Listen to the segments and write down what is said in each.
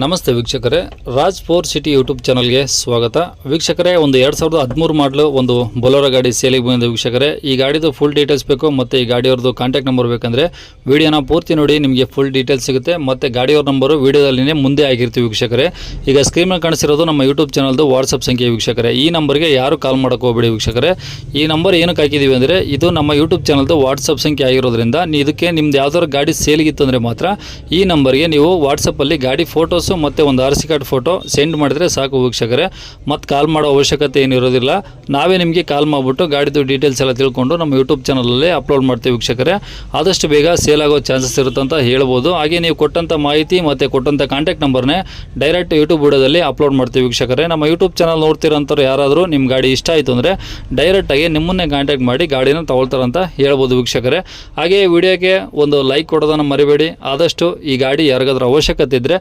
ನಮಸ್ತೆ ವೀಕ್ಷಕರೇ, Raj four city YouTube ಚಾನಲ್ಗೆ ಸ್ವಾಗತ. ವೀಕ್ಷಕರೇ, ಒಂದು ಎರಡು ಸಾವಿರದ ಹದಿಮೂರು ಮಾಡಲು ಒಂದು ಬೊಲೋರೋ ಗಾಡಿ ಸೇಲಿಗೆ ಬಂದಿದೆ ವೀಕ್ಷಕರೇ. ಈ ಗಾಡಿದು ಫುಲ್ ಡೀಟೇಲ್ಸ್ ಬೇಕು, ಮತ್ತು ಈ ಗಾಡಿಯವ್ರದ್ದು ಕಾಂಟ್ಯಾಕ್ಟ್ ನಂಬರ್ ಬೇಕಂದರೆ ವಿಡಿಯೋನ ಪೂರ್ತಿ ನೋಡಿ, ನಿಮಗೆ ಫುಲ್ ಡೀಟೇಲ್ಸ್ ಸಿಗುತ್ತೆ. ಮತ್ತು ಗಾಡಿಯವ್ರ ನಂಬರು ವೀಡಿಯೋದಲ್ಲಿನೇ ಮುಂದೆ ಆಗಿರ್ತೀವಿ ವೀಕ್ಷಕರೇ. ಈಗ ಸ್ಕ್ರೀನ್ ಮೇಲೆ ಕಾಣಿಸಿರೋದು ನಮ್ಮ ಯೂಟ್ಯೂಬ್ ಚಾನಲ್ದು ವಾಟ್ಸಪ್ ಸಂಖ್ಯೆ ವೀಕ್ಷಕರೇ. ಈ ನಂಬರ್ಗೆ ಯಾರು ಕಾಲ್ ಮಾಡೋಕೆ ಹೋಗಬೇಡಿ ವೀಕ್ಷಕರೇ. ಈ ನಂಬರ್ ಏನಕ್ಕೆ ಹಾಕಿದ್ದೀವಿ ಅಂದರೆ, ಇದು ನಮ್ಮ ಯೂಟ್ಯೂಬ್ ಚಾನಲ್ದು ವಾಟ್ಸಪ್ ಸಂಖ್ಯೆ ಆಗಿರೋದ್ರಿಂದ ಇದಕ್ಕೆ ನಿಮ್ದು ಯಾವ್ದಾದ್ರು ಗಾಡಿ ಸೇಲಿಗಿತ್ತು ಅಂದರೆ ಮಾತ್ರ ಈ ನಂಬರ್ಗೆ ನೀವು ವಾಟ್ಸಪ್ಪಲ್ಲಿ ಗಾಡಿ ಫೋಟೋಸು ಮತ್ತು ಒಂದು R C card photo send ಮಾಡಿದ್ರೆ ಸಾಕು ವೀಕ್ಷಕರೇ. ಮತ್ತು ಕಾಲ್ ಮಾಡೋ ಅವಶ್ಯಕತೆ ಏನಿರೋದಿಲ್ಲ ನಾವೇ ನಿಮಗೆ ಕಾಲ್ ಮಾಡಿಬಿಟ್ಟು ಗಾಡಿದು ಡೀಟೇಲ್ಸ್ ಎಲ್ಲ ತಿಳ್ಕೊಂಡು ನಮ್ಮ ಯೂಟ್ಯೂಬ್ ಚಾನಲಲ್ಲಿ ಅಪ್ಲೋಡ್ ಮಾಡ್ತೀವಿ ವೀಕ್ಷಕರೇ. ಆದಷ್ಟು ಬೇಗ ಸೇಲ್ ಆಗೋ ಚಾನ್ಸಸ್ ಇರುತ್ತಂತ ಹೇಳ್ಬೋದು. ಹಾಗೆ ನೀವು ಕೊಟ್ಟಂಥ ಮಾಹಿತಿ ಮತ್ತು ಕೊಟ್ಟಂಥ ಕಾಂಟ್ಯಾಕ್ಟ್ ನಂಬರ್ನೇ ಡೈರೆಕ್ಟ್ ಯೂಟ್ಯೂಬ್ ವಿಡಿಯೋದಲ್ಲಿ ಅಪ್ಲೋಡ್ ಮಾಡ್ತೀವಿ ವೀಕ್ಷಕರೇ. ನಮ್ಮ ಯೂಟ್ಯೂಬ್ ಚಾನಲ್ ನೋಡ್ತಿರೋಂಥವ್ರು ಯಾರಾದರೂ ನಿಮ್ಮ ಗಾಡಿ ಇಷ್ಟ ಆಯಿತು ಅಂದರೆ ಡೈರೆಕ್ಟಾಗಿ ನಿಮ್ಮನ್ನೇ ಕಾಂಟ್ಯಾಕ್ಟ್ ಮಾಡಿ ಗಾಡಿನ ತಗೊಳ್ತಾರಂತ ಹೇಳ್ಬೋದು ವೀಕ್ಷಕರೇ. ಹಾಗೆ ವಿಡಿಯೋಗೆ ಒಂದು ಲೈಕ್ ಕೊಡೋದನ್ನು ಮರಿಬೇಡಿ. ಆದಷ್ಟು ಈ ಗಾಡಿ ಯಾರಿಗಾದ್ರೂ ಅವಶ್ಯಕತೆ ಇದ್ದರೆ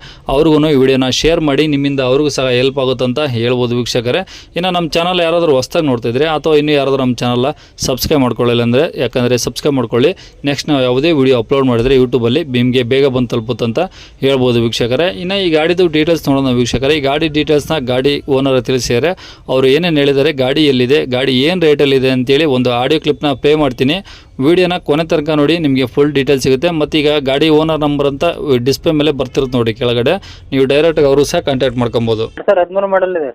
ಅವ್ರಿಗೂ ಈ ವಿಡಿಯೋನ ಶೇರ್ ಮಾಡಿ, ನಿಮ್ಮಿಂದ ಅವ್ರಿಗೂ ಸಹ ಹೆಲ್ಪ್ ಆಗುತ್ತೆ ಅಂತ ಹೇಳ್ಬೋದು ವೀಕ್ಷಕರೇ. ಇನ್ನು ನಮ್ಮ ಚಾನಲ್ ಯಾರಾದರೂ ಹೊಸ್ದಾಗಿ ನೋಡ್ತಿದ್ರೆ ಅಥವಾ ಇನ್ನೂ ಯಾರಾದರೂ ನಮ್ಮ ಚಾನಲ್ನ ಸಬ್ಸ್ಕ್ರೈಬ್ ಮಾಡ್ಕೊಳ್ಳಿಲ್ಲ ಅಂದರೆ, ಯಾಕಂದರೆ ಸಬ್ಸ್ಕ್ರೈಬ್ ಮಾಡ್ಕೊಳ್ಳಿ. ನೆಕ್ಸ್ಟ್ ನಾವು ಯಾವುದೇ ವಿಡಿಯೋ ಅಪ್ಲೋಡ್ ಮಾಡಿದರೆ ಯೂಟ್ಯೂಬಲ್ಲಿ ನಿಮಗೆ ಬೇಗ ಬಂದು ತಲುಪುತ್ತಂತ ಹೇಳ್ಬೋದು ವೀಕ್ಷಕರೇ. ಇನ್ನು ಈ ಗಾಡಿದು ಡೀಟೇಲ್ಸ್ ನೋಡೋಣ ವೀಕ್ಷಕರೇ. ಈ ಗಾಡಿ ಡೀಟೇಲ್ಸ್ನ ಗಾಡಿ ಓನರ್ ತಿಳಿಸಿದರೆ ಅವರು ಏನೇನು ಹೇಳಿದ್ದಾರೆ, ಗಾಡಿ ಎಲ್ಲಿದೆ, ಗಾಡಿ ಏನು ರೇಟಲ್ಲಿದೆ ಅಂತೇಳಿ ಒಂದು ಆಡಿಯೋ ಕ್ಲಿಪ್ನ ಪ್ಲೇ ಮಾಡ್ತೀನಿ. ವಿಡಿಯೋನ ಕೊನೆ ತನಕ ನೋಡಿ ನಿಮಗೆ ಫುಲ್ ಡೀಟೇಲ್ಸ್ ಸಿಗುತ್ತೆ. ಮತ್ತು ಈಗ ಗಾಡಿ ಓನರ್ ನಂಬರ್ ಅಂತ ಡಿಸ್ಪ್ಲೇ ಮೇಲೆ ಬರ್ತಿರುತ್ತೆ ನೋಡಿ ಕೆಳಗಡೆ. ನೀವು ಡೈರೆಕ್ಟಾಗಿ ಅವರು ಸಹ ಕಾಂಟ್ಯಾಕ್ಟ್ ಮಾಡ್ಕೊಬೋದು. ಸರ್ ಹದಿಮೂರು ಮಾಡಲ್ ಇದೆ.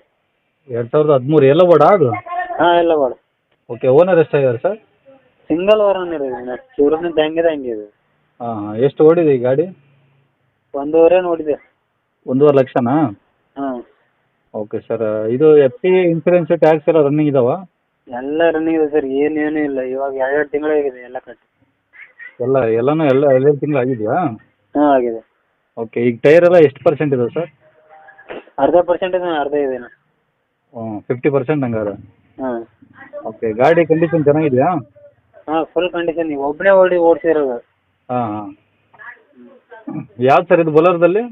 ಎರಡು ಸಾವಿರದ ಹದಿಮೂರು ಎಲ್ಲ ಬೋಡ ಅದು ಹಾಂ ಎಲ್ಲ ಬೋಡ ಓಕೆ ಓನರ್ ಎಷ್ಟಾಗಿದ್ದಾರೆ ಸರ್? ಸಿಂಗಲ್ ಓನರ್ ಇದೆ. ಶೋರೂಮ್ನಿಂದ ಹೆಂಗಿದೆ ಹಂಗೆ ಇದೆ. ಹಾಂ ಹಾಂ ಎಷ್ಟು ಓಡಿದೆ ಈ ಗಾಡಿ? ಒಂದೂವರೆ ನೋಡಿದೆ ಒಂದೂವರೆ ಲಕ್ಷನಾ? ಹಾಂ. ಓಕೆ ಸರ್ ಇದು ಎಫ್ ಸಿ ಇನ್ಸೂರೆನ್ಸ್ ಟ್ಯಾಕ್ಸ್ ಎಲ್ಲ ರನ್ನಿಂಗ್ ಇದಾವ? ಎಲ್ಲ ರನ್ನಿಂಗ್ ಇದೆ ಸರ್ ಏನೇನು ಇಲ್ಲ. ಇವಾಗ ಎರಡೆರಡು ತಿಂಗಳಾಗಿದೆ ಎಲ್ಲ ಕಟ್ ಎಲ್ಲ ಎಲ್ಲನೂ ಎಲ್ಲ ಎರಡೆರಡು ತಿಂಗಳು ಆಗಿದೆಯಾ? ಹಾಂ ಆಗಿದೆ. ಓಕೆ ಈಗ ಟೈರ್ ಎಲ್ಲ ಎಷ್ಟು ಪರ್ಸೆಂಟ್ ಇದೆ ಸರ್ ಅರ್ಧ ಪರ್ಸೆಂಟ್ ಇದೆ ಅರ್ಧ ಇದೆ ಹ್ಞೂ ಫಿಫ್ಟಿ ಪರ್ಸೆಂಟ್ ಹಂಗಾರೆ. ಹಾಂ. ಓಕೆ ಗಾಡಿ ಕಂಡೀಷನ್ ಚೆನ್ನಾಗಿದೆಯಾ? ಹಾಂ ಫುಲ್ ಕಂಡೀಷನ್ ನೀವು ಒಬ್ಬನೇ ಓಡಿ ಓಡಿಸಿರೋದು. ಹಾಂ ಹಾಂ. ಯಾವ್ದು ಸರ್ ಇದು ಬೊಲರ್ದಲ್ಲಿ?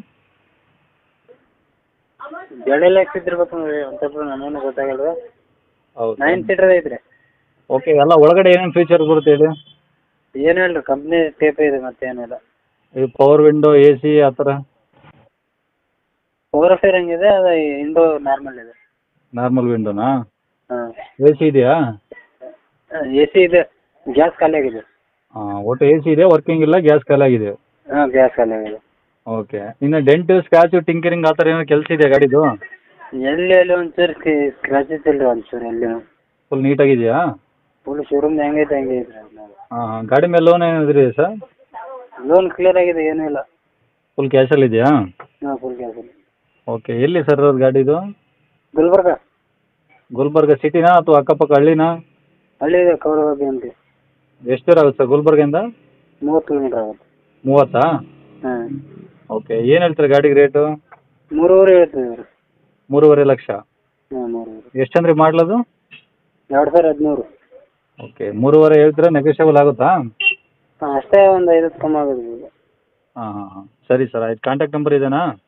ಬೆಳೆಲ್ಲ ಇದ್ದಿರ್ಬೇಕು ನೋಡಿ ಅಂತ ಸ್ವಲ್ಪ ಗೊತ್ತಾಗಲ್ವಾ? ಹೌದು. ನೈನ್ ಸೀಟರ್ ಐತ್ರಿ ಓಕೆ ಎಲ್ಲ ಒಳಗಡೆ ಏನೇನು ಫೀಚರ್ ಬರುತ್ತೆ ಹೇಳಿ ಏನು ಹೇಳ್ರಿ ಕಂಪ್ನಿ ಟೇಪ್ ಇದೆ ಮತ್ತೆ ಏನಿಲ್ಲ ಇದು ಪವರ್ ವಿಂಡೋ ಎ ಸಿ ಆ ಥರ? ಪವರ್ ಇದೆ ಅದು ವಿಂಡೋ ನಾರ್ಮಲ್ ಇದೆ. ನಾರ್ಮಲ್ ವಿಂಡೋನಾ ಹಾಂ. ಎ ಸಿ ಇದೆಯಾ? ಎ ಸಿ ಇದೆ ಗ್ಯಾಸ್ ಖಾಲಿ ಆಗಿದೆ. ಹಾಂ ಒಟ್ಟು ಎ ಸಿ ಇದೆ ವರ್ಕಿಂಗ್ ಇಲ್ಲ ಗ್ಯಾಸ್ ಖಾಲಿ ಆಗಿದೆ? ಹಾಂ ಗ್ಯಾಸ್ ಖಾಲಿ ಆಗಿದೆ. ಓಕೆ ಇನ್ನು ಡೆಂಟ್ ಸ್ಕ್ರಾಚು ಟಿಂಕರಿಂಗ್ ಆ ಥರ ಏನೋ ಕೆಲಸ ಇದೆಯಾ ಗಾಡಿದು? ಎಲ್ಲಿ ಎಲ್ಲಿ ಒಂಚೂರು ಸ್ಕ್ರಾಚಸ್ ಇಲ್ಲ ಒಂಚೂರು ಎಲ್ಲಿ ಫುಲ್ ನೀಟಾಗಿದೆಯಾ ಫುಲ್ ಶೋರೂಮ್ ಹೆಂಗೈತೆ ಹಂಗೆ ಐತ್ರಿ ಹಾಂ ಹಾಂ. ಗಾಡಿ ಮೇಲೆ ಲೋನ್ ಏನಿದ್ರಿ ಸರ್ ಲೋನ್ ಕ್ಲಿಯರ್ ಆಗಿದೆ ಏನೂ ಇಲ್ಲ. ಫುಲ್ ಕ್ಯಾಶಲ್ಲಿ ಇದೆಯಾ? ಹಾಂ ಫುಲ್ ಕ್ಯಾಶ್ ಓಕೆ ಎಲ್ಲಿ ಸರ್ ಅದು ಗಾಡಿದು ಗುಲ್ಬರ್ಗ. ಗುಲ್ಬರ್ಗ ಸಿಟಿನಾ ಅಥವಾ ಅಕ್ಕಪಕ್ಕ ಹಳ್ಳಿನಾ? ಹಳ್ಳಿ ಇದೆ ಕೌರವಾಗಿ ಅಂತ ಎಷ್ಟು ದೂರ ಆಗುತ್ತೆ ಸರ್ ಗುಲ್ಬರ್ಗಿಂದ ಮೂವತ್ತು ಕಿಲೋಮೀಟ್ರ್ ಆಗುತ್ತೆ. ಮೂವತ್ತಾ? ಹಾಂ. ಓಕೆ ಏನು ಹೇಳ್ತಾರೆ ಗಾಡಿಗೆ ರೇಟು ಮೂರುವರೆ ಹೇಳ್ತೀವಿ ಮೂರುವರೆ ಲಕ್ಷ? ಹಾಂ ಮೂರುವರೆ. ಎಷ್ಟಂದ್ರೆ ಮಾಡ್ಲದು? ಎರಡು ಸಾವಿರ ಹದಿಮೂರು. ಓಕೆ ಮೂರುವರೆ ಹೇಳಿದ್ರೆ ನೆಗೋಷಿಯಬಲ್ ಆಗುತ್ತಾ? ಹಾಂ ಅಷ್ಟೇ ಒಂದು ಐದು ಕಮ್ಮಿ ಆಗೋದು. ಹಾಂ ಹಾಂ ಹಾಂ. ಸರಿ ಸರ್ ಆಯ್ತು. ಕಾಂಟ್ಯಾಕ್ಟ್ ನಂಬರ್ ಇದೆನಾ?